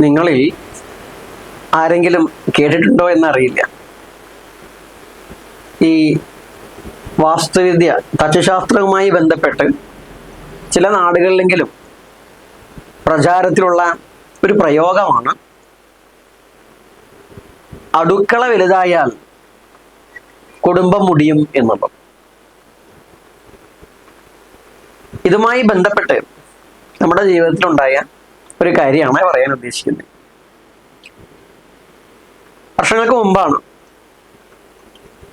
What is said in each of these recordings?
നിങ്ങളിൽ ആരെങ്കിലും കേട്ടിട്ടുണ്ടോ എന്നറിയില്ല. ഈ വാസ്തുവിദ്യ തച്ചുശാസ്ത്രവുമായി ബന്ധപ്പെട്ട് ചില നാടുകളിലെങ്കിലും പ്രചാരത്തിലുള്ള ഒരു പ്രയോഗമാണ് അടുക്കള വലുതായാൽ കുടുംബം മുടിയും എന്നുള്ളത് ഇതുമായി ബന്ധപ്പെട്ട് നമ്മുടെ ജീവിതത്തിലുണ്ടായ ഒരു കാര്യമാണ് പറയാൻ ഉദ്ദേശിക്കുന്നത്. വർഷങ്ങൾക്ക് മുമ്പാണ്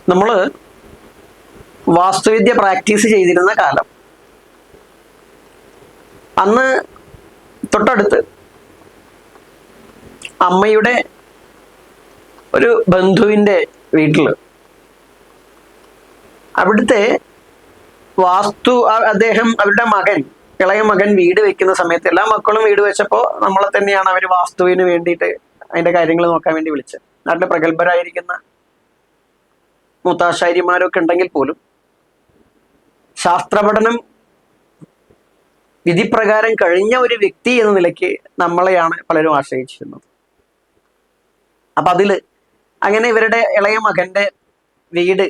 നമ്മൾ വാസ്തുവിദ്യ പ്രാക്ടീസ് ചെയ്തിരുന്ന കാലം. അന്ന് തൊട്ടടുത്ത് അമ്മയുടെ ഒരു ബന്ധുവിന്റെ വീട്ടിൽ അവിടുത്തെ വാസ്തു അദ്ദേഹം അവരുടെ മകൻ ഇളയ മകൻ വീട് വെക്കുന്ന സമയത്ത് എല്ലാ മക്കളും വീട് വെച്ചപ്പോൾ നമ്മളെ തന്നെയാണ് അവർ വാസ്തുവിന് വേണ്ടിയിട്ട് അതിന്റെ കാര്യങ്ങൾ നോക്കാൻ വേണ്ടി വിളിച്ചത്. നാട്ടിലെ പ്രഗത്ഭരായിരിക്കുന്ന മുത്താശാരിമാരൊക്കെ ഉണ്ടെങ്കിൽ പോലും ശാസ്ത്രപഠനം വിധിപ്രകാരം കഴിഞ്ഞ ഒരു വ്യക്തി എന്ന നിലയ്ക്ക് നമ്മളെയാണ് പലരും ആശ്രയിച്ചിരുന്നത്. അപ്പൊ അതിൽ അങ്ങനെ ഇവരുടെ ഇളയ മകന്റെ വീട്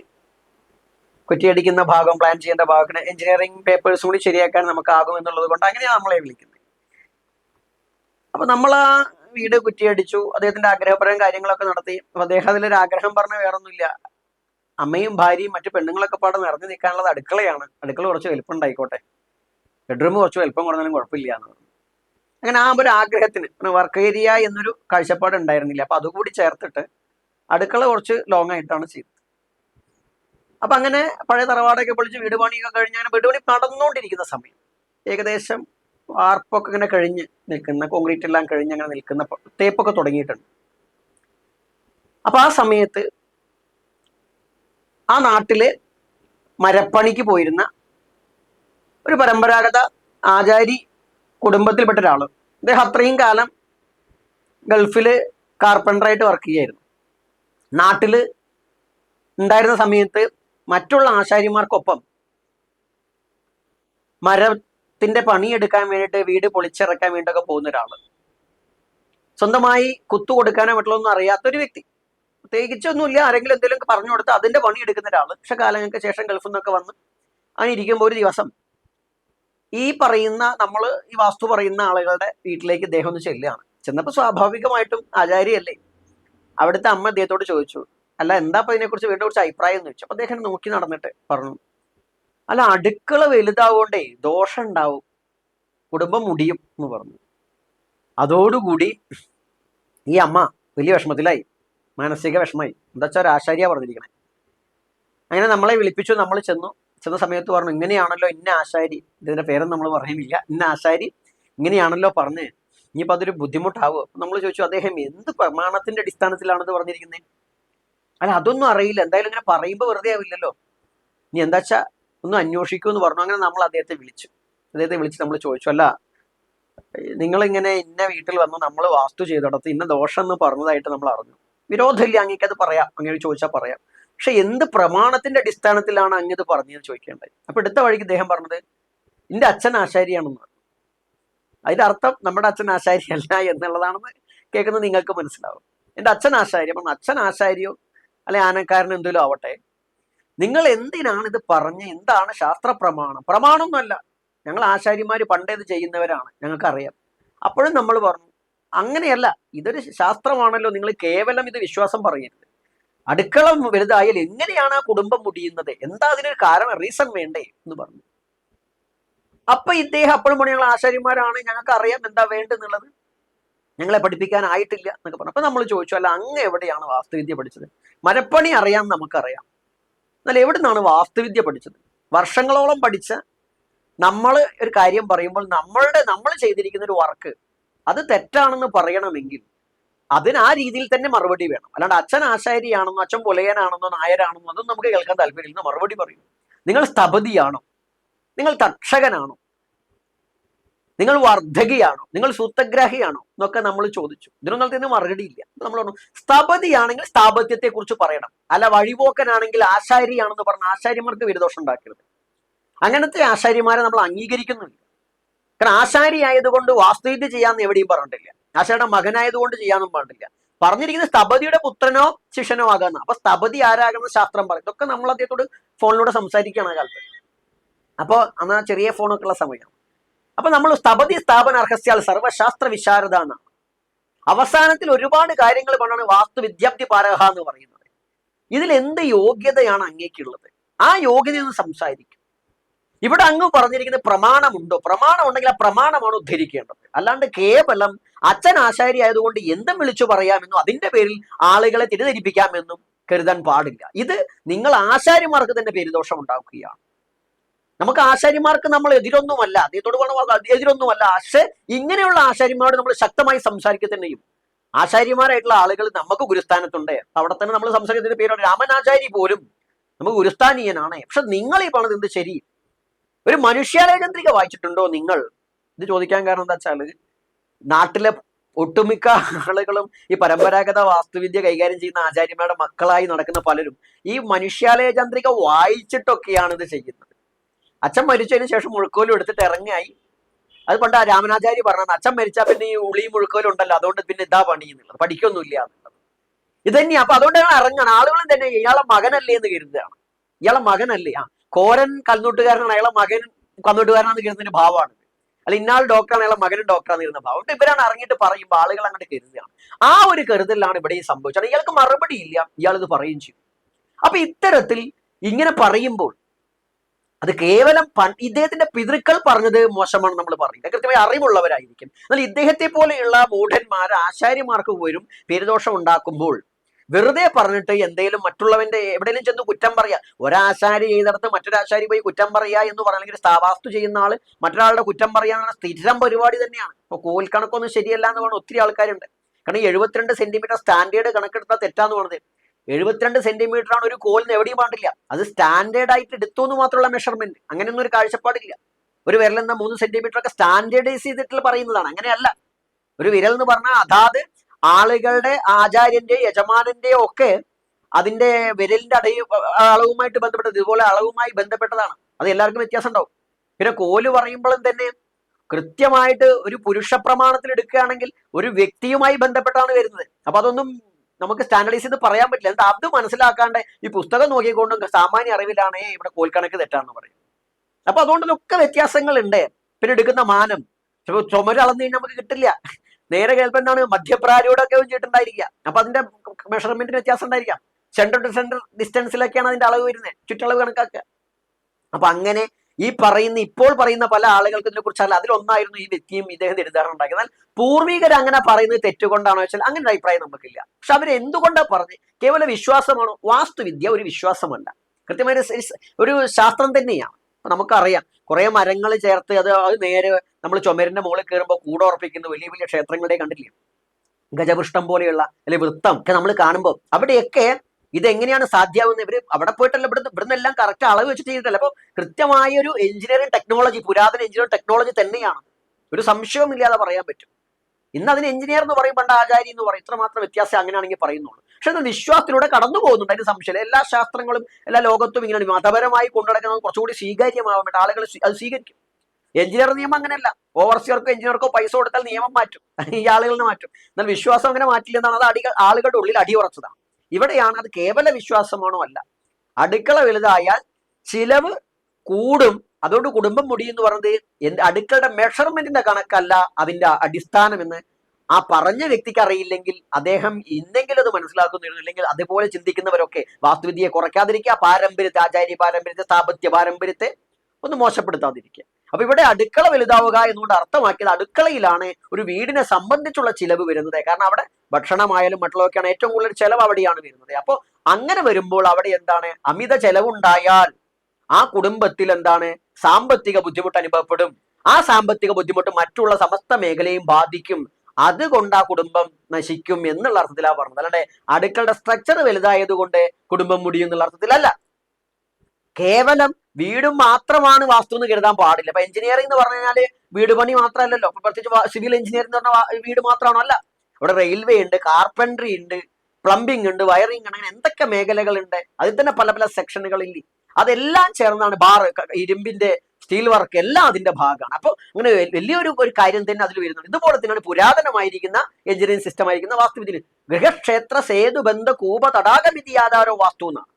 കുറ്റിയടിക്കുന്ന ഭാഗം പ്ലാൻ ചെയ്യേണ്ട ഭാഗത്തിന് എഞ്ചിനീയറിംഗ് പേപ്പേഴ്സ് കൂടി ശരിയാക്കാൻ നമുക്കാകും എന്നുള്ളത് കൊണ്ട് അങ്ങനെയാണ് നമ്മളെ വിളിക്കുന്നത്. അപ്പൊ നമ്മൾ ആ വീട് കുറ്റിയടിച്ചു അദ്ദേഹത്തിന്റെ ആഗ്രഹപരം കാര്യങ്ങളൊക്കെ നടത്തി. അപ്പൊ അദ്ദേഹം അതിലൊരു ആഗ്രഹം പറഞ്ഞ വേറൊന്നുമില്ല. അമ്മയും ഭാര്യയും മറ്റു പെണ്ണുങ്ങളൊക്കെ പാടെ നിറഞ്ഞു നിൽക്കാനുള്ളത് അടുക്കളയാണ്. അടുക്കള കുറച്ച് വലിപ്പം ഉണ്ടായിക്കോട്ടെ ബെഡ്റൂം കുറച്ച് വലിപ്പം കുറഞ്ഞാലും കുഴപ്പമില്ല എന്ന് അങ്ങനെ ആ ഒരു ആഗ്രഹത്തിന് വർക്ക് ഏരിയ എന്നൊരു കാഴ്ചപ്പാട് ഉണ്ടായിരുന്നില്ല. അപ്പൊ അതുകൂടി ചേർത്തിട്ട് അടുക്കള കുറച്ച് ലോങ് ആയിട്ടാണ് ചെയ്തത്. അപ്പൊ അങ്ങനെ പഴയ തറവാടൊക്കെ പൊളിച്ച് വീട് പണിയൊക്കെ കഴിഞ്ഞ് അങ്ങനെ വീട് പണി നടന്നുകൊണ്ടിരിക്കുന്ന സമയം. ഏകദേശം ആർപ്പൊക്കെ ഇങ്ങനെ കഴിഞ്ഞ് നിൽക്കുന്ന കോൺക്രീറ്റ് എല്ലാം കഴിഞ്ഞ് അങ്ങനെ നിൽക്കുന്ന തേപ്പൊക്കെ തുടങ്ങിയിട്ടുണ്ട്. അപ്പൊ ആ സമയത്ത് ആ നാട്ടിൽ മരപ്പണിക്ക് പോയിരുന്ന ഒരു പരമ്പരാഗത ആചാരി കുടുംബത്തിൽപ്പെട്ട ഒരാൾ. അദ്ദേഹം അത്രയും കാലം ഗൾഫിൽ കാർപ്പന്ററായിട്ട് വർക്ക് ചെയ്യായിരുന്നു നാട്ടിൽ ഉണ്ടായിരുന്ന സമയത്ത് മറ്റുള്ള ആശാരിമാർക്കൊപ്പം മരത്തിന്റെ പണിയെടുക്കാൻ വേണ്ടിയിട്ട് വീട് പൊളിച്ചിറക്കാൻ വേണ്ടിയൊക്കെ പോകുന്ന ഒരാൾ സ്വന്തമായി കുത്തു കൊടുക്കാനോ മറ്റുള്ളൊന്നും അറിയാത്തൊരു വ്യക്തി. പ്രത്യേകിച്ചൊന്നുമില്ല. ആരെങ്കിലും എന്തെങ്കിലും പറഞ്ഞു കൊടുത്ത് അതിന്റെ പണി എടുക്കുന്ന ഒരാൾ പക്ഷെ കാലങ്ങൾക്ക് ശേഷം ഗൾഫിൽ നിന്നൊക്കെ വന്ന് അങ്ങനെ ഒരു ദിവസം ഈ പറയുന്ന നമ്മൾ ഈ വാസ്തു പറയുന്ന ആളുകളുടെ വീട്ടിലേക്ക് ഇദ്ദേഹം ഒന്ന് ചെല്ലുകയാണ്. ചെന്നപ്പോൾ സ്വാഭാവികമായിട്ടും ആചാര്യല്ലേ? അവിടുത്തെ അമ്മ അദ്ദേഹത്തോട് ചോദിച്ചു. അല്ല എന്താ ഇപ്പൊ ഇതിനെക്കുറിച്ച് വീണ്ടും കുറിച്ച് അഭിപ്രായം എന്ന് വെച്ചു അപ്പൊ അദ്ദേഹം നോക്കി നടന്നിട്ട് പറഞ്ഞു. അല്ല അടുക്കള വലുതാവോണ്ടേ ദോഷം ഉണ്ടാവും. കുടുംബം മുടിയും എന്ന് പറഞ്ഞു. അതോടുകൂടി ഈ അമ്മ വലിയ വിഷമത്തിലായി. മാനസിക വിഷമായി എന്താ വെച്ചാൽ ഒരു പറഞ്ഞിരിക്കണേ. അങ്ങനെ നമ്മളെ വിളിപ്പിച്ചു നമ്മൾ ചെന്നു. ചെന്ന സമയത്ത് പറഞ്ഞു ഇങ്ങനെയാണല്ലോ ഇന്ന ആശാരി. ഇതിന്റെ പേരൊന്നും നമ്മൾ പറയുന്നില്ല. ഇന്ന ആശാരി ഇങ്ങനെയാണല്ലോ പറഞ്ഞ്. ഇനിയിപ്പോ അതൊരു ബുദ്ധിമുട്ടാവോ? നമ്മൾ ചോദിച്ചു അദ്ദേഹം എന്ത് പ്രമാണത്തിന്റെ അടിസ്ഥാനത്തിലാണെന്ന് പറഞ്ഞിരിക്കുന്നത് അല്ല അതൊന്നും അറിയില്ല. എന്തായാലും ഇങ്ങനെ പറയുമ്പോൾ വെറുതെ ആവില്ലല്ലോ. ഇനി എന്താ വെച്ചാ ഒന്ന് അന്വേഷിക്കൂ എന്ന് പറഞ്ഞു. അങ്ങനെ നമ്മൾ അദ്ദേഹത്തെ വിളിച്ചു. അദ്ദേഹത്തെ വിളിച്ച് നമ്മൾ ചോദിച്ചു. അല്ല നിങ്ങളിങ്ങനെ ഇന്ന വീട്ടിൽ വന്ന് നമ്മൾ വാസ്തു ചെയ്തിടത്ത് ഇന്ന ദോഷം എന്ന് പറഞ്ഞതായിട്ട് നമ്മൾ അറിഞ്ഞു. വിരോധമില്ല അങ്ങേക്ക് അത് പറയാം. അങ്ങനെ ചോദിച്ചാൽ പറയാം. പക്ഷെ എന്ത് പ്രമാണത്തിന്റെ അടിസ്ഥാനത്തിലാണ് അങ്ങത് പറഞ്ഞത് ചോദിക്കേണ്ടത്? അപ്പൊ എടുത്ത വഴിക്ക് ഇദ്ദേഹം പറഞ്ഞത് എന്റെ അച്ഛൻ ആശാരിയാണെന്ന്. അതിന്റെ അർത്ഥം നമ്മുടെ അച്ഛൻ ആശാരിയല്ല എന്നുള്ളതാണെന്ന് കേൾക്കുന്നത് നിങ്ങൾക്ക് മനസ്സിലാവും. എന്റെ അച്ഛൻ ആശാരി അപ്പം അച്ഛൻ ആശാരിയോ? അല്ലെ ആനക്കാരൻ എന്തെങ്കിലും ആവട്ടെ. നിങ്ങൾ എന്തിനാണ് ഇത് പറഞ്ഞ് എന്താണ് ശാസ്ത്ര പ്രമാണം? പ്രമാണമൊന്നുമല്ല. ഞങ്ങൾ ആശാരിമാര് പണ്ടേ ഇത് ചെയ്യുന്നവരാണ് ഞങ്ങൾക്കറിയാം. അപ്പോഴും നമ്മൾ പറഞ്ഞു അങ്ങനെയല്ല ഇതൊരു ശാസ്ത്രമാണല്ലോ നിങ്ങൾ കേവലം ഇത് വിശ്വാസം പറയരുത്. അടുക്കള വലുതായാൽ എങ്ങനെയാണ് ആ കുടുംബം മുടിയുന്നത്? എന്താ അതിനൊരു കാരണം റീസൺ വേണ്ടേ എന്ന് പറഞ്ഞു. അപ്പൊ ഇദ്ദേഹം അപ്പോഴും പറഞ്ഞു ഞങ്ങൾ ആശാരിമാരാണ് ഞങ്ങൾക്ക് അറിയാം എന്താ വേണ്ടെന്നുള്ളത് ഞങ്ങളെ പഠിപ്പിക്കാനായിട്ടില്ല എന്നൊക്കെ പറഞ്ഞു. അപ്പൊ നമ്മൾ ചോദിച്ചു അല്ല അങ്ങ് എവിടെയാണ് വാസ്തുവിദ്യ പഠിച്ചത്? മരപ്പണി അറിയാം നമുക്കറിയാം. എന്നാൽ എവിടെ നിന്നാണ് വാസ്തുവിദ്യ പഠിച്ചത്? വർഷങ്ങളോളം പഠിച്ച നമ്മൾ ഒരു കാര്യം പറയുമ്പോൾ നമ്മളുടെ നമ്മൾ ചെയ്തിരിക്കുന്ന ഒരു വർക്ക് അത് തെറ്റാണെന്ന് പറയണമെങ്കിൽ അതിന് ആ രീതിയിൽ തന്നെ മറുപടി വേണം. അല്ലാണ്ട് അച്ഛൻ ആശാരിയാണെന്നോ അച്ഛൻ പുലയനാണെന്നോ നായരാണെന്നോ അതൊന്നും നമുക്ക് കേൾക്കാൻ താല്പര്യമില്ല മറുപടി പറയും. നിങ്ങൾ സ്ഥപതിയാണോ നിങ്ങൾ തക്ഷകനാണോ? നിങ്ങൾ വർദ്ധകിയാണോ? നിങ്ങൾ സൂത്രഗ്രാഹിയാണോ? എന്നൊക്കെ നമ്മൾ ചോദിച്ചു. ഇതിനൊന്നും തന്നെ മറുപടിയില്ല നമ്മൾ പറഞ്ഞു സ്ഥാപതിയാണെങ്കിൽ സ്ഥാപത്യത്തെ കുറിച്ച് പറയണം. അല്ല വഴിപോക്കനാണെങ്കിൽ ആശാരിയാണെന്ന് പറഞ്ഞ ആശാരിമാർക്ക് വിരുദോഷം ഉണ്ടാക്കരുത്. അങ്ങനത്തെ ആശാരിമാരെ നമ്മൾ അംഗീകരിക്കുന്നില്ല. കാരണം ആശാരി ആയതുകൊണ്ട് വാസ്തുവിദ്യ ചെയ്യാന്ന് എവിടെയും പറഞ്ഞിട്ടില്ല. ആശാരിയുടെ മകനായതുകൊണ്ട് ചെയ്യാമെന്നും പറഞ്ഞിട്ടില്ല. പറഞ്ഞിരിക്കുന്നത് സ്ഥപതിയുടെ പുത്രനോ ശിഷ്യനോ ആകാന്ന്. അപ്പൊ സ്ഥപതി ആരാകുന്ന ശാസ്ത്രം പറയും. ഇതൊക്കെ നമ്മൾ അദ്ദേഹത്തോട് ഫോണിലൂടെ സംസാരിക്കുകയാണ് ആ കാലത്ത്. അപ്പോൾ അന്നാ ചെറിയ ഫോണൊക്കെ ഉള്ള സമയം. അപ്പൊ നമ്മൾ സ്ഥപതി സ്ഥാപന അർഹസ്യാൽ സർവശാസ്ത്ര വിശാരദ എന്നാണ് അവസാനത്തിൽ ഒരുപാട് കാര്യങ്ങൾ കൊണ്ടാണ് വാസ്തു വിദ്യാപ്തി പാരഹ എന്ന് പറയുന്നത്. ഇതിൽ എന്ത് യോഗ്യതയാണ് അങ്ങേക്കുള്ളത്? ആ യോഗ്യത ഒന്ന് സംസാരിക്കും. ഇവിടെ അങ്ങ് പറഞ്ഞിരിക്കുന്ന പ്രമാണമുണ്ടോ? പ്രമാണം ഉണ്ടെങ്കിൽ ആ പ്രമാണമാണ് ഉദ്ധരിക്കേണ്ടത്. അല്ലാണ്ട് കേവലം അച്ഛൻ ആശാരി ആയതുകൊണ്ട് എന്തും വിളിച്ചു പറയാമെന്നും അതിന്റെ പേരിൽ ആളുകളെ തെറ്റിദ്ധരിപ്പിക്കാമെന്നും കരുതാൻ പാടില്ല. ഇത് നിങ്ങൾ ആശാരിമാർക്ക് തന്നെ പേരുദോഷം ഉണ്ടാക്കുകയാണ് നമുക്ക് ആശാരിമാർക്ക് നമ്മൾ എതിരൊന്നുമല്ല അദ്ദേഹത്തോട് വേണം എതിരൊന്നുമല്ല. പക്ഷെ ഇങ്ങനെയുള്ള ആശാരിമാരോട് നമ്മൾ ശക്തമായി സംസാരിക്കുക തന്നെയും ആശാരിമാരായിട്ടുള്ള ആളുകൾ നമുക്ക് ഗുരുസ്ഥാനത്തുണ്ട്. അവിടെ തന്നെ നമ്മൾ സംസാരിക്കുന്നതിന്റെ പേരാണ് രാമനാചാരി പോലും നമുക്ക് ഗുരുസ്ഥാനീയനാണ്. പക്ഷെ നിങ്ങൾ ഈ പറഞ്ഞത് എന്ത് ശരി? ഒരു മനുഷ്യാലയതന്ത്രിക വായിച്ചിട്ടുണ്ടോ നിങ്ങൾ? ഇത് ചോദിക്കാൻ കാരണം എന്താ വെച്ചാൽ നാട്ടിലെ ഒട്ടുമിക്ക ആളുകളും ഈ പരമ്പരാഗത വാസ്തുവിദ്യ കൈകാര്യം ചെയ്യുന്ന ആചാര്യന്മാരുടെ മക്കളായി നടക്കുന്ന പലരും ഈ മനുഷ്യാലയ ചന്ദ്രിക വായിച്ചിട്ടൊക്കെയാണ് ഇത് ചെയ്യുന്നത്. അച്ഛൻ മരിച്ചതിന് ശേഷം മുഴുക്കോലും എടുത്തിട്ട് ഇറങ്ങിയായി. അത് പണ്ട് ആ രാമനാചാരി പറഞ്ഞത് അച്ഛൻ മരിച്ചാൽ പിന്നെ ഈ ഉളിയും മുഴുക്കോലും ഉണ്ടല്ലോ അതുകൊണ്ട് പിന്നെ ഇതാ പണി എന്നുള്ളത്. പഠിക്കൊന്നുമില്ല എന്നുള്ളത്. ഇത് തന്നെയാ. അപ്പൊ അതുകൊണ്ട് ഞങ്ങൾ ഇറങ്ങാണ്. ആളുകളും തന്നെ ഇയാളെ മകനല്ലേ എന്ന് കരുതുകയാണ്. ഇയാളെ മകനല്ലേ? ആ കോരൻ കന്നൂട്ടുകാരനാണ് അയാളെ മകൻ കന്നൂട്ടുകാരനാണെന്ന് കരുതുന്നതിന് ഭാവമാണ്. അല്ല ഇന്നാൾ ഡോക്ടറാണ് അയാളെ മകനും ഡോക്ടറാന്ന് കരുതുന്ന ഭാവം. അതുകൊണ്ട് ഇവരാണ് ഇറങ്ങിയിട്ട് പറയുമ്പോൾ ആളുകൾ അങ്ങോട്ട് കരുതുകയാണ്. ആ ഒരു കരുതലാണ് ഇവിടെ ഈ സംഭവിച്ചത്. ഇയാൾക്ക് മറുപടി ഇല്ല. ഇയാൾ ഇത് പറയുകയും ചെയ്യും. അപ്പൊ ഇത്തരത്തിൽ ഇങ്ങനെ പറയുമ്പോൾ അത് കേവലം ഇദ്ദേഹത്തിന്റെ പിതൃക്കൾ പറഞ്ഞത് മോശമാണ് നമ്മൾ പറയുന്നത് കൃത്യമായി അറിവുള്ളവരായിരിക്കും. എന്നാൽ ഇദ്ദേഹത്തെ പോലെയുള്ള മൂഢന്മാർ ആശാര്യമാർക്ക് പോലും പേരുദോഷം ഉണ്ടാക്കുമ്പോൾ വെറുതെ പറഞ്ഞിട്ട് എന്തെങ്കിലും മറ്റുള്ളവന്റെ എവിടെയെങ്കിലും ചെന്ന് കുറ്റം പറയാ. ഒരാശാരി ചെയ്തിടത്ത് മറ്റൊരാശാരി പോയി കുറ്റം പറയാ എന്ന് പറയണമെങ്കിൽ സ്ഥാവാസ്തു ചെയ്യുന്ന ആൾ മറ്റൊരാളുടെ കുറ്റം പറയാനുള്ള സ്ഥിരം പരിപാടി തന്നെയാണ്. ഇപ്പൊ കോൽക്കണക്കൊന്നും ശരിയല്ല എന്ന് പറഞ്ഞ ഒത്തിരി ആൾക്കാരുണ്ട്. കാരണം എഴുപത്തിരണ്ട് സെന്റിമീറ്റർ സ്റ്റാൻഡേർഡ് കണക്കെടുത്താൽ തെറ്റാന്ന് പറഞ്ഞത്. എഴുപത്തിരണ്ട് സെന്റിമീറ്റർ ആണ് ഒരു കോലിന് എവിടെയും പാടില്ല അത് സ്റ്റാൻഡേർഡ് ആയിട്ട് എടുത്തു എന്ന് മാത്രമുള്ള മെഷർമെന്റ് അങ്ങനെയൊന്നും ഒരു കാഴ്ചപ്പാടില്ല. ഒരു വിരൽ എന്ന മൂന്ന് സെന്റിമീറ്റർ ഒക്കെ സ്റ്റാൻഡേർഡൈസ് ചെയ്തിട്ട് പറയുന്നതാണ്. അങ്ങനെയല്ല. ഒരു വിരൽ എന്ന് പറഞ്ഞാൽ അതാത് ആളുകളുടെ ആചാര്യന്റെ യജമാനന്റെ ഒക്കെ അതിന്റെ വിരലിന്റെ അടയും അളവുമായിട്ട് ബന്ധപ്പെട്ടത്. ഇതുപോലെ അളവുമായി ബന്ധപ്പെട്ടതാണ്. അത് എല്ലാവർക്കും വ്യത്യാസം ഉണ്ടാവും പിന്നെ കോൽ പറയുമ്പോഴും തന്നെ കൃത്യമായിട്ട് ഒരു പുരുഷ പ്രമാണത്തിൽ എടുക്കുകയാണെങ്കിൽ ഒരു വ്യക്തിയുമായി ബന്ധപ്പെട്ടാണ് വരുന്നത്. അപ്പൊ അതൊന്നും നമുക്ക് സ്റ്റാൻഡർഡൈസ് ചെയ്ത് പറയാൻ പറ്റില്ല. എന്താ അത് മനസ്സിലാക്കാണ്ട് ഈ പുസ്തകം നോക്കിക്കൊണ്ടും സാമാന്യ അറിവിലാണ് "ഏയ് ഇവിടെ കോൽക്കണക്ക് തെറ്റാന്ന് പറയും. അപ്പൊ അതുകൊണ്ട് ഇതൊക്കെ വ്യത്യാസങ്ങളുണ്ട്. പിന്നെ എടുക്കുന്ന മാനം. ചിലപ്പോൾ ചുമര് അളന്നു കഴിഞ്ഞാൽ നമുക്ക് കിട്ടില്ല. നേരെ കേൾപ്പം എന്താണ്? മധ്യപ്രാരിയോടൊക്കെ വെച്ചിട്ടുണ്ടായിരിക്കുക അപ്പൊ അതിന്റെ മെഷർമെന്റിന് വ്യത്യാസം ഉണ്ടായിരിക്കാം. സെന്റർ ടു സെന്റർ ഡിസ്റ്റൻസിലൊക്കെയാണ് അതിന്റെ അളവ് വരുന്നത്. ചുറ്റളവ് കണക്കാക്കുക. അപ്പൊ അങ്ങനെ ഈ പറയുന്ന ഇപ്പോൾ പറയുന്ന പല ആളുകൾക്ക് ഇതിനെ കുറിച്ചല്ല അതിലൊന്നായിരുന്നു ഈ വ്യക്തിയും ഇദ്ദേഹം തെറ്റിദ്ധാരണ ഉണ്ടാക്കി എന്നാൽ പൂർവികർ അങ്ങനെ പറയുന്നത് തെറ്റുകൊണ്ടാണോ വെച്ചാൽ അങ്ങനെ ഒരു അഭിപ്രായം നമുക്കില്ല. പക്ഷെ അവർ എന്തുകൊണ്ടാണ് പറഞ്ഞത് കേവല വിശ്വാസമാണോ? വാസ്തുവിദ്യ ഒരു വിശ്വാസമല്ല. കൃത്യമായ ഒരു ശാസ്ത്രം തന്നെയാണ്. അപ്പൊ നമുക്കറിയാം കുറെ മരങ്ങൾ ചേർത്ത് അത് അത് നേരെ നമ്മൾ ചുമരിന്റെ മുകളിൽ കയറുമ്പോൾ കൂടെ ഉറപ്പിക്കുന്ന. വലിയ വലിയ ക്ഷേത്രങ്ങളുടെ കണ്ടില്ലേ? ഗജപുഷ്ടം പോലെയുള്ള അല്ലെങ്കിൽ വൃത്തം ഒക്കെ നമ്മൾ കാണുമ്പോൾ അവിടെയൊക്കെ ഇതെങ്ങനെയാണ് സാധ്യമാവുന്നത് ഇവർ അവിടെ പോയിട്ടല്ല ഇവിടുന്ന് ഇവിടുന്ന് എല്ലാം കറക്റ്റ് അളവ് വെച്ചിട്ട് ചെയ്തിട്ടല്ല? അപ്പൊ കൃത്യമായ ഒരു എഞ്ചിനീയറിംഗ് ടെക്നോളജി പുരാതന എഞ്ചിനീയറിംഗ് ടെക്നോളജി തന്നെയാണ്. ഒരു സംശയവും ഇല്ലാതെ പറയാൻ പറ്റും. ഇന്ന് അതിന് എഞ്ചിനീയർ എന്ന് പറയും പണ്ട് ആചാരി എന്ന് പറയും. ഇത്രമാത്രം വ്യത്യാസം അങ്ങനെയാണെങ്കിൽ പറയുന്നുള്ളൂ. പക്ഷെ അത് വിശ്വാസത്തിലൂടെ കടന്നു പോകുന്നുണ്ട്. അതിന് സംശയം എല്ലാ ശാസ്ത്രങ്ങളും എല്ലാ ലോകത്തും ഇങ്ങനെ മതപരമായി കൊണ്ടുനടക്കുന്നത് കുറച്ചുകൂടി സ്വീകാര്യമാവാൻ വേണ്ടി ആളുകൾ അത് സ്വീകരിക്കും. എഞ്ചിനീയർ നിയമം അങ്ങനെയല്ല. ഓവർസിയർക്കോ എഞ്ചിനീയർക്കോ പൈസ കൊടുത്താൽ നിയമം മാറ്റും. ഈ ആളുകളിൽ മാറ്റും. എന്നാൽ വിശ്വാസം അങ്ങനെ മാറ്റില്ലെന്നാണ് അത് അടികൾ ആളുകളുടെ ഉള്ളിൽ അടിയുറച്ചതാണ്. ഇവിടെയാണ് അത് കേവല വിശ്വാസമാണോ അല്ല. അടുക്കള വലുതായാൽ ചിലവ് കൂടും. അതുകൊണ്ട് കുടുംബം മുടി എന്ന് പറഞ്ഞത് എന്റെ അടുക്കളയുടെ മെഷർമെന്റിന്റെ കണക്കല്ല അതിന്റെ അടിസ്ഥാനം എന്ന് ആ പറഞ്ഞ വ്യക്തിക്ക് അറിയില്ലെങ്കിൽ അദ്ദേഹം ഇന്നെങ്കിലും അത് മനസ്സിലാക്കുന്നില്ല അല്ലെങ്കിൽ അതുപോലെ ചിന്തിക്കുന്നവരൊക്കെ വാസ്തുവിദ്യയെ കുറയ്ക്കാതിരിക്കുക പാരമ്പര്യത്തെ ആചാര്യ പാരമ്പര്യത്തെ സ്ഥാപത്യ പാരമ്പര്യത്തെ ഒന്ന് മോശപ്പെടുത്താതിരിക്കുക. അപ്പൊ ഇവിടെ അടുക്കള വലുതാവുക എന്നുകൊണ്ട് അർത്ഥമാക്കിയത് അടുക്കളയിലാണ് ഒരു വീടിനെ സംബന്ധിച്ചുള്ള ചിലവ് വരുന്നത്. കാരണം അവിടെ ഭക്ഷണമായാലും മറ്റുള്ളതൊക്കെയാണ് ഏറ്റവും കൂടുതൽ ചെലവ് അവിടെയാണ് വരുന്നത്. അപ്പൊ അങ്ങനെ വരുമ്പോൾ അവിടെ എന്താണ്? അമിത ചെലവുണ്ടായാൽ ആ കുടുംബത്തിൽ എന്താണ്? സാമ്പത്തിക ബുദ്ധിമുട്ട് അനുഭവപ്പെടും. ആ സാമ്പത്തിക ബുദ്ധിമുട്ട് മറ്റുള്ള സമസ്ത മേഖലയും ബാധിക്കും. അതുകൊണ്ട് ആ കുടുംബം നശിക്കും എന്നുള്ള അർത്ഥത്തിലാണ് പറഞ്ഞത്. അല്ലാണ്ട് അടുക്കളുടെ സ്ട്രക്ചർ വലുതായത് കൊണ്ട് കുടുംബം മുടിയും എന്നുള്ള അർത്ഥത്തിലല്ല. കേവലം വീടും മാത്രമാണ് വാസ്തു എന്ന് കരുതാൻ പാടില്ല. അപ്പൊ എഞ്ചിനീയറിംഗ് എന്ന് പറഞ്ഞു കഴിഞ്ഞാൽ വീട് പണി മാത്രമല്ലല്ലോ. പ്രത്യേകിച്ച് സിവിൽ എഞ്ചിനീയറിംഗ് എന്ന് പറഞ്ഞാൽ വീട് മാത്രമാണോ? അല്ല. ഇവിടെ റെയിൽവേ ഉണ്ട് കാർപ്പൻട്രി ഉണ്ട് പ്ലംബിംഗ് ഉണ്ട് വയറിംഗ് ഉണ്ട് അങ്ങനെ എന്തൊക്കെ മേഖലകളുണ്ട്. അതിൽ തന്നെ പല പല സെക്ഷനുകളില്ലേ അതെല്ലാം ചേർന്നാണ് ബാർ ഇരുമ്പിന്റെ സ്റ്റീൽ വർക്ക് എല്ലാം അതിന്റെ ഭാഗമാണ്. അപ്പോൾ അങ്ങനെ വലിയൊരു ഒരു കാര്യം തന്നെ അതിൽ വരുന്നുണ്ട്. ഇതുപോലെ തന്നെയാണ് പുരാതനമായിരിക്കുന്ന എഞ്ചിനീയറിംഗ് സിസ്റ്റം ആയിരിക്കുന്ന വാസ്തുവിധി ഗൃഹക്ഷേത്ര സേതു ബന്ധ കൂപ തടാകവിധി ആധാരോ വാസ്തു എന്നാണ്.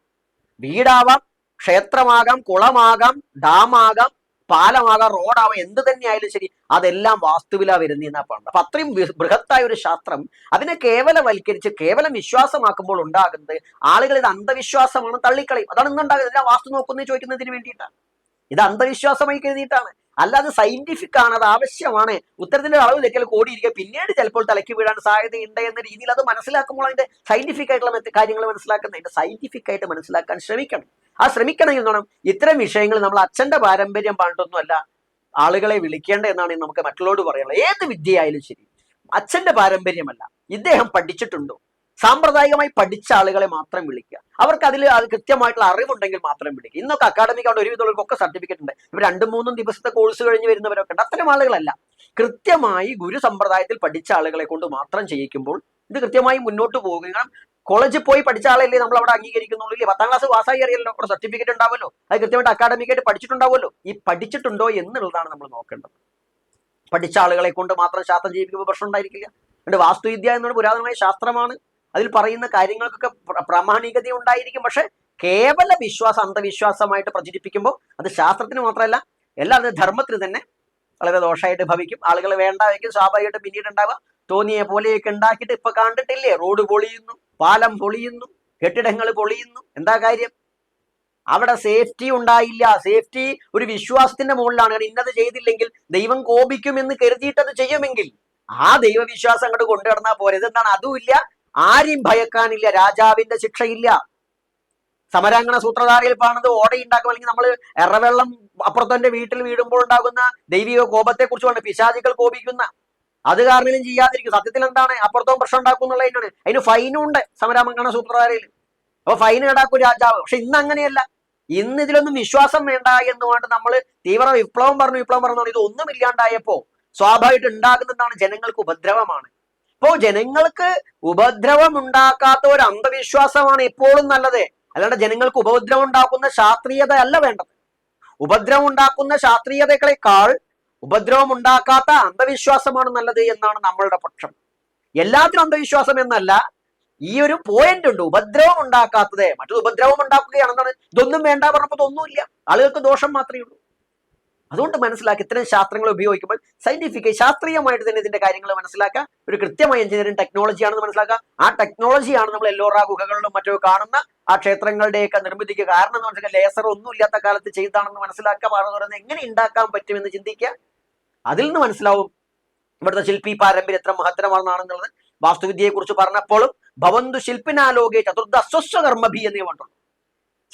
വീടാവാം ക്ഷേത്രമാകാം കുളമാകാം ഡാമാകാം പാലമാകാം റോഡാവാം എന്ത് തന്നെയായാലും ശരി അതെല്ലാം വാസ്തുവിലാ വരുന്ന പറയുന്നത് അപ്പൊ അത്രയും ബൃഹത്തായ ഒരു ശാസ്ത്രം അതിനെ കേവലവൽക്കരിച്ച് കേവലം വിശ്വാസമാക്കുമ്പോൾ ഉണ്ടാകുന്നത് ആളുകൾ ഇത് അന്ധവിശ്വാസമാണ് തള്ളിക്കളയും. അതാണ് ഇന്നുണ്ടാകുന്നത്. എല്ലാം വാസ്തു നോക്കുന്നത് ചോദിക്കുന്നതിന് വേണ്ടിയിട്ടാണ്. ഇത് അന്ധവിശ്വാസമായി കരുതിയിട്ടാണ്. അല്ലാതെ സയന്റിഫിക് ആണ് അത് ആവശ്യമാണ്. ഉത്തരത്തിന്റെ അളവ് തെക്കൽ കോടിയിരിക്കുക. പിന്നീട് ചിലപ്പോൾ തലയ്ക്ക് വീഴാൻ സാധ്യതയുണ്ട് എന്ന രീതിയിൽ അത് മനസ്സിലാക്കുമ്പോൾ അതിന്റെ സയന്റിഫിക് ആയിട്ടുള്ള കാര്യങ്ങൾ മനസ്സിലാക്കുന്ന അതിന്റെ സയന്റിഫിക് ആയിട്ട് മനസ്സിലാക്കാൻ ശ്രമിക്കണം. ആ ശ്രമിക്കണമെങ്കിൽ എന്നാണ് ഇത്തരം വിഷയങ്ങൾ നമ്മൾ അച്ഛന്റെ പാരമ്പര്യം പണ്ടൊന്നുമല്ല. ആളുകളെ വിളിക്കേണ്ട എന്നാണ് നമുക്ക് മറ്റുള്ളവരോട് പറയാനുള്ളത്. ഏത് വിദ്യയായാലും ശരി. അച്ഛന്റെ പാരമ്പര്യമല്ല. ഇദ്ദേഹം പഠിച്ചിട്ടുണ്ടോ? സാമ്പ്രദായികമായി പഠിച്ച ആളുകളെ മാത്രം വിളിക്കുക. അവർക്ക് അതിൽ അത് കൃത്യമായിട്ടുള്ള അറിവുണ്ടെങ്കിൽ മാത്രം വിളിക്കുക. ഇന്നൊക്കെ അക്കാഡമിക് അവിടെ ഒരുവിധമുള്ളവർക്കൊക്കെ സർട്ടിഫിക്കറ്റ് ഉണ്ട്. ഇപ്പൊ രണ്ടും മൂന്നും ദിവസത്തെ കോഴ്സ് കഴിഞ്ഞ് വരുന്നവരൊക്കെ ഉണ്ട്. അത്തരം ആളുകളല്ല. കൃത്യമായി ഗുരു സമ്പ്രദായത്തിൽ പഠിച്ച ആളുകളെ കൊണ്ട് മാത്രം ചെയ്യിക്കുമ്പോൾ ഇത് കൃത്യമായി മുന്നോട്ട് പോകുക കോളേജിൽ പോയി പഠിച്ച ആളല്ലേ നമ്മൾ അവിടെ അംഗീകരിക്കുന്നുള്ളൂ ഇല്ലേ? പത്താം ക്ലാസ് പാസ്സായി അറിയാലോ? അവിടെ സർട്ടിഫിക്കറ്റ് ഉണ്ടാവുമല്ലോ. അത് കൃത്യമായിട്ട് അക്കാഡമിക്കായിട്ട് പഠിച്ചിട്ടുണ്ടാവുമല്ലോ. ഈ പഠിച്ചിട്ടുണ്ടോ എന്നുള്ളതാണ് നമ്മൾ നോക്കേണ്ടത്. പഠിച്ച ആളുകളെ കൊണ്ട് മാത്രം ശാസ്ത്രം ജീവിക്കുമ്പോൾ പ്രശ്നം ഉണ്ടായിരിക്കില്ല. അതുകൊണ്ട് വാസ്തുവിദ്യ എന്നൊരു പുരാതനമായ ശാസ്ത്രമാണ്. അതിൽ പറയുന്ന കാര്യങ്ങൾക്കൊക്കെ പ്ര- പ്രാമാണികത ഉണ്ടായിരിക്കും. പക്ഷെ കേവല വിശ്വാസം അന്ധവിശ്വാസമായിട്ട് പ്രചരിപ്പിക്കുമ്പോൾ അത് ശാസ്ത്രത്തിന് മാത്രമല്ല എല്ലാ അത് ധർമ്മത്തിന് തന്നെ വളരെ ദോഷമായിട്ട് ഭവിക്കും. ആളുകൾ വേണ്ട വയ്ക്കും സ്വാഭാവികമായിട്ട് പിന്നീട് ഉണ്ടാവുക തോന്നിയ പോലെയൊക്കെ ഉണ്ടാക്കിയിട്ട് ഇപ്പൊ കണ്ടിട്ടില്ലേ? റോഡ് പൊളിയുന്നു പാലം പൊളിയുന്നു കെട്ടിടങ്ങൾ പൊളിയുന്നു. എന്താ കാര്യം? അവിടെ സേഫ്റ്റി ഉണ്ടായില്ല. സേഫ്റ്റി ഒരു വിശ്വാസത്തിന്റെ മുകളിലാണ്. കാരണം ഇന്നത് ചെയ്തില്ലെങ്കിൽ ദൈവം കോപിക്കുമെന്ന് കരുതിയിട്ടത് ചെയ്യുമെങ്കിൽ ആ ദൈവവിശ്വാസം അങ്ങോട്ട് കൊണ്ടുവന്നാൽ പോരെ. ഇതെന്താണ്? അതുമില്ല. ആരെയും ഭയക്കാനില്ല രാജാവിന്റെ ശിക്ഷയില്ല. സമരാങ്കണ സൂത്രധാരയിൽ കാണുന്നത് ഓടയുണ്ടാക്കും അല്ലെങ്കിൽ നമ്മൾ എറവെള്ളം അപ്പുറത്തെ വീട്ടിൽ വീടുമ്പോൾ ഉണ്ടാകുന്ന ദൈവിക കോപത്തെ കുറിച്ചുമാണ് പിശാചികൾ കോപിക്കുന്ന. അത് കാരണം ചെയ്യാതിരിക്കും. സത്യത്തിൽ എന്താണ്? അപ്പുറത്തും പ്രശ്നം ഉണ്ടാക്കും എന്നുള്ളതിനാണ് അതിന് ഫൈനും ഉണ്ട് സമരാംഗണ സൂത്രധാരയിൽ. അപ്പൊ ഫൈൻ ഈടാക്കും രാജാവ്. പക്ഷെ ഇന്ന് അങ്ങനെയല്ല. ഇന്ന് ഇതിലൊന്നും വിശ്വാസം വേണ്ട എന്ന് എന്നുകൊണ്ട് നമ്മൾ തീവ്ര വിപ്ലവം പറഞ്ഞു വിപ്ലവം പറഞ്ഞു ഇത് ഒന്നും ഇല്ലാണ്ടായപ്പോ സ്വാഭാവികമായിട്ട് ഉണ്ടാകുന്നതാണ് ജനങ്ങൾക്ക് ഉപദ്രവമാണ്. ഇപ്പോ ജനങ്ങൾക്ക് ഉപദ്രവം ഉണ്ടാക്കാത്ത ഒരു അന്ധവിശ്വാസമാണ് ഇപ്പോഴും നല്ലത്. അല്ലാണ്ട് ജനങ്ങൾക്ക് ഉപദ്രവം ഉണ്ടാക്കുന്ന ശാസ്ത്രീയത അല്ല വേണ്ടത്. ഉപദ്രവം ഉണ്ടാക്കുന്ന ശാസ്ത്രീയതകളെക്കാൾ ഉപദ്രവം ഉണ്ടാക്കാത്ത അന്ധവിശ്വാസമാണ് നല്ലത് എന്നാണ് നമ്മളുടെ പക്ഷം. എല്ലാത്തിനും അന്ധവിശ്വാസം എന്നല്ല ഈ ഒരു പോയിന്റ് ഉണ്ട്. ഉപദ്രവം ഉണ്ടാക്കാത്തത് മറ്റൊരു ഉപദ്രവം ഉണ്ടാക്കുകയാണെന്നാണ് ഇതൊന്നും വേണ്ട പറഞ്ഞപ്പോൾ ഇതൊന്നുമില്ല. ആളുകൾക്ക് ദോഷം മാത്രമേ ഉള്ളൂ. അതുകൊണ്ട് മനസ്സിലാക്കി ഇത്തരം ശാസ്ത്രങ്ങൾ ഉപയോഗിക്കുമ്പോൾ സയന്റിഫിക് ശാസ്ത്രീയമായിട്ട് തന്നെ ഇതിന്റെ കാര്യങ്ങൾ മനസ്സിലാക്കുക. ഒരു കൃത്യമായ എഞ്ചിനീയറിംഗ് ടെക്നോളജി ആണെന്ന് മനസ്സിലാക്കുക. ആ ടെക്നോളജിയാണ് നമ്മൾ എല്ലോറ ഗുഹകളിലും മറ്റോ കാണുന്ന ആ ക്ഷേത്രങ്ങളുടെയൊക്കെ നിർമ്മിതിക്ക് കാരണം എന്ന് വെച്ചാൽ ലേസർ ഒന്നും ഇല്ലാത്ത കാലത്ത് ചെയ്താണെന്ന് മനസ്സിലാക്കുക. പറയുന്നത് എങ്ങനെ ഉണ്ടാക്കാൻ പറ്റുമെന്ന് ചിന്തിക്കുക. അതിൽ നിന്ന് മനസ്സിലാവും ഇവിടുത്തെ ശില്പി പാരമ്പര്യം എത്ര മഹത്തരമാണെന്നുള്ളത്. വാസ്തുവിദ്യയെ കുറിച്ച് പറഞ്ഞപ്പോഴും ഭവന്തു ശില്പിനാലോകെ ചതുർദ അസ്വസ്വകർമ്മഭി എന്നേ വേണ്ടുള്ളൂ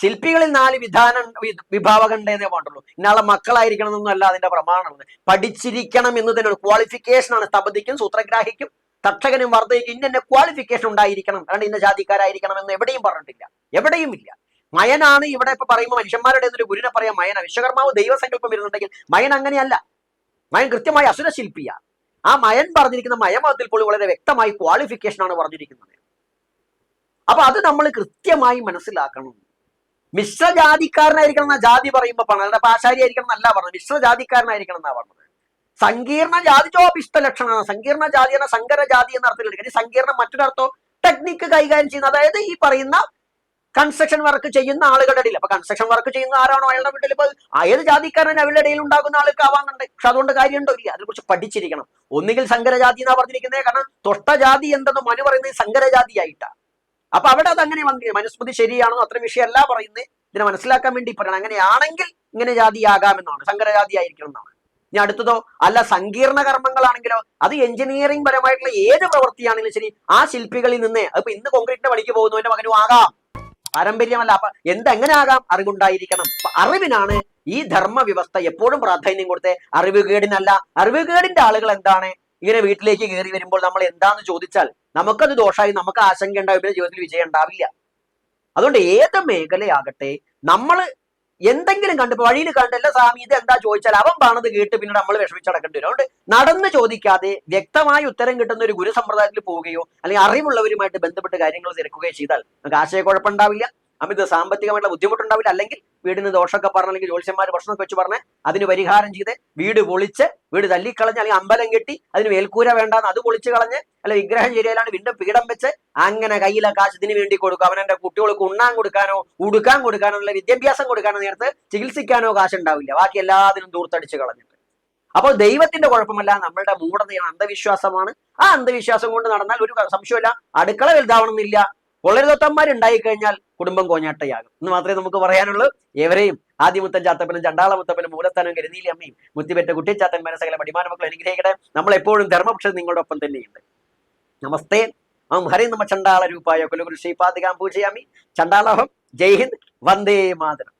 ശില്പികളിൽ നാല് വിധാനം വിഭാവകണ്ടേന്നേ വേണ്ടുള്ളൂ ഇന്നാളെ മക്കളായിരിക്കണം എന്നല്ല അതിന്റെ പ്രമാണമാണ് പഠിച്ചിരിക്കണം എന്ന് തന്നെ ഒരു ക്വാളിഫിക്കേഷൻ ആണ്. സ്തപതിക്കും സൂത്രഗ്രാഹിക്കും തക്ഷകനും വർദ്ധയ്ക്കും ഇന്ന ക്വാളിഫിക്കേഷൻ ഉണ്ടായിരിക്കണം. അല്ലാണ്ട് ഇന്ന ജാതിക്കാരായിരിക്കണം എന്ന് എവിടെയും പറഞ്ഞിട്ടില്ല. എവിടെയും ഇല്ല മയനാണ് ഇവിടെ ഇപ്പൊ പറയുമ്പോൾ മനുഷ്യന്മാരുടെ ഒരു ഗുരുനെ പറയാം? മയന. വിശ്വകർമാവ് ദൈവസങ്കല്പം വരുന്നുണ്ടെങ്കിൽ മയൻ അങ്ങനെയല്ല. മയൻ കൃത്യമായി അസുരശില്പിയ ആ മയൻ പറഞ്ഞിരിക്കുന്ന മയമതത്തിൽ പോലും വളരെ വ്യക്തമായി ക്വാളിഫിക്കേഷൻ ആണ് പറഞ്ഞിരിക്കുന്നത്. അപ്പൊ അത് നമ്മൾ കൃത്യമായി മനസ്സിലാക്കണം. മിശ്രജാതിക്കാരനായിരിക്കണം എന്നാ ജാതി പറയുമ്പോ പറഞ്ഞത്. ആശാരി ആയിരിക്കണം എന്നല്ല പറഞ്ഞത്. മിശ്രജാതിക്കാരനായിരിക്കണം എന്നാ പറഞ്ഞത്. സങ്കീർണ ജാതി ചോപിഷ്ട ലക്ഷണമാണ് സങ്കീർണ ജാതി എന്ന സങ്കര ജാതി എന്ന അർത്ഥത്തിൽ എടുക്കുക സങ്കീർണം മറ്റൊരർത്ഥം ടെക്നിക്ക് കൈകാര്യം ചെയ്യുന്ന അതായത് ഈ പറയുന്ന കൺസ്ട്രക്ഷൻ വർക്ക് ചെയ്യുന്ന ആളുകളുടെ ഇടയിൽ. അപ്പൊ കൺസ്ട്രക്ഷൻ വർക്ക് ചെയ്യുന്ന ആരാണോ? അയാളുടെ വീട്ടിൽ ഇപ്പൊ ഏത് ജാതിക്കാരൻ അവരുടെ ഇടയിൽ ഉണ്ടാകുന്ന ആൾക്ക് ആവാന്നുണ്ട്. പക്ഷെ അതുകൊണ്ട് കാര്യമുണ്ടോ ഇല്ല? അതിനെക്കുറിച്ച് പഠിച്ചിരിക്കണം. ഒന്നുകിൽ സങ്കരജാതി എന്നാ പറഞ്ഞിരിക്കുന്നത്. കാരണം തൊട്ട ജാതി എന്തെന്ന് മനു പറയുന്നത് സങ്കരജാതിയായിട്ടാ അപ്പൊ അവിടെ അത് അങ്ങനെ വന്നു. മനുസ്മൃതി ശരിയാണോ അത്ര വിഷയമല്ല പറയുന്നത്. ഇതിനെ മനസ്സിലാക്കാൻ വേണ്ടി പറയണം. അങ്ങനെയാണെങ്കിൽ ഇങ്ങനെ ജാതിയാകാമെന്നാണ്. സങ്കരജാതി ആയിരിക്കണം എന്നാണ്. ഇനി അടുത്തതോ അല്ല സങ്കീർണ കർമ്മങ്ങളാണെങ്കിലോ അത് എഞ്ചിനീയറിംഗ് പരമായിട്ടുള്ള ഏത് പ്രവൃത്തിയാണെങ്കിലും ശരി ആ ശില്പികളിൽ നിന്ന് അപ്പൊ ഇന്ന് കോൺക്രീറ്റിന്റെ പണിക്ക് പോകുന്നവന്റെ മകനും ആകാം. പാരമ്പര്യമല്ല. അപ്പൊ എന്തെങ്ങനെ ആകാം അറിവുണ്ടായിരിക്കണം അറിവിനാണ് ഈ ധർമ്മ വ്യവസ്ഥ എപ്പോഴും പ്രാധാന്യം കൊടുത്തേ അറിവുകേടിനല്ല. അറിവുകേടിന്റെ ആളുകൾ എന്താണ്? ഇങ്ങനെ വീട്ടിലേക്ക് കയറി വരുമ്പോൾ നമ്മൾ എന്താന്ന് ചോദിച്ചാൽ നമുക്കത് ദോഷമായി നമുക്ക് ആശങ്ക ഉണ്ടാവും പിന്നെ ജീവിതത്തിൽ വിജയം ഉണ്ടാവില്ല. അതുകൊണ്ട് ഏത് മേഖലയാകട്ടെ നമ്മൾ എന്തെങ്കിലും കണ്ട് വഴിയിൽ കണ്ടല്ല സ്വാമി ഇത് എന്താ ചോദിച്ചാൽ അവൻ പാണത് കേട്ട് പിന്നെ നമ്മൾ വിഷമിച്ചടക്കേണ്ടി വരും. അതുകൊണ്ട് നടന്ന് ചോദിക്കാതെ വ്യക്തമായ ഉത്തരം കിട്ടുന്ന ഒരു ഗുരു സമ്പ്രദായത്തിൽ പോവുകയോ അല്ലെങ്കിൽ അറിവുള്ളവരുമായിട്ട് ബന്ധപ്പെട്ട് കാര്യങ്ങൾ തിരക്കുകയോ ചെയ്താൽ നമുക്ക് ആശയക്കുഴപ്പമുണ്ടാവില്ല അമിത സാമ്പത്തികമായിട്ടുള്ള ബുദ്ധിമുട്ടുണ്ടാവില്ല. അല്ലെങ്കിൽ വീടിന് ദോഷമൊക്കെ പറഞ്ഞ അല്ലെങ്കിൽ ജ്യോത്സ്യന്മാർ ഭക്ഷണമൊക്കെ വെച്ച് പറഞ്ഞ് അതിന് പരിഹാരം ചെയ്ത് വീട് പൊളിച്ച് വീട് തല്ലിക്കളഞ്ഞ് അല്ലെങ്കിൽ അമ്പലം കെട്ടി അതിന് മേൽക്കൂര വേണ്ടാന്ന് അത് പൊളിച്ച് കളഞ്ഞ് അല്ല വിഗ്രഹം ശരിയല്ലാണ്ട് വീണ്ടും പീഠം വെച്ച് അങ്ങനെ കയ്യിലെ കാശ് ഇതിന് വേണ്ടി കൊടുക്കും. എന്റെ കുട്ടികൾക്ക് ഉണ്ണാൻ കൊടുക്കാനോ ഉടുക്കാൻ കൊടുക്കാനോ അല്ലെങ്കിൽ വിദ്യാഭ്യാസം കൊടുക്കാനോ നേരത്ത് ചികിത്സിക്കാനോ കാശ് ഉണ്ടാവില്ല ബാക്കി എല്ലാത്തിനും ദൂർത്തടിച്ച് കളഞ്ഞിട്ട്. അപ്പോൾ ദൈവത്തിന്റെ കുഴപ്പമല്ല നമ്മളുടെ മൂഢതയാണ് അന്ധവിശ്വാസമാണ്. ആ അന്ധവിശ്വാസം കൊണ്ട് നടന്നാൽ ഒരു സംശയമില്ല അടുക്കള വലുതാവണമെന്നില്ല. കൊള്ളരുതൊത്തന്മാരുണ്ടായി കഴിഞ്ഞാൽ കുടുംബം കോഞ്ഞാട്ടയാകും. എന്ന് മാത്രമേ നമുക്ക് പറയാനുള്ളൂ. ഏവരെയും ആദ്യമുത്തൻ ചാത്തപ്പനും ചണ്ടാള മുത്തപ്പനും മൂലസ്ഥാനം കരുതിയിലെ അമ്മയും മുത്തിപെറ്റ കുട്ടിച്ചാത്തന്മാരെ സകല പടിമാന മക്കൾ അനുഗ്രഹിക്കട്ടെ. നമ്മൾ എപ്പോഴും ധർമ്മപക്ഷം നിങ്ങളുടെ ഒപ്പം തന്നെയുണ്ട്. നമസ്തേ. അം ഹരി നമ്മ ചണ്ടാള രൂപായ കുലഗുരു ശ്രീപാദികാം പൂജയാമി. ചണ്ടാളഹം ജയ് ഹിന്ദ്. വന്ദേ മാതരം.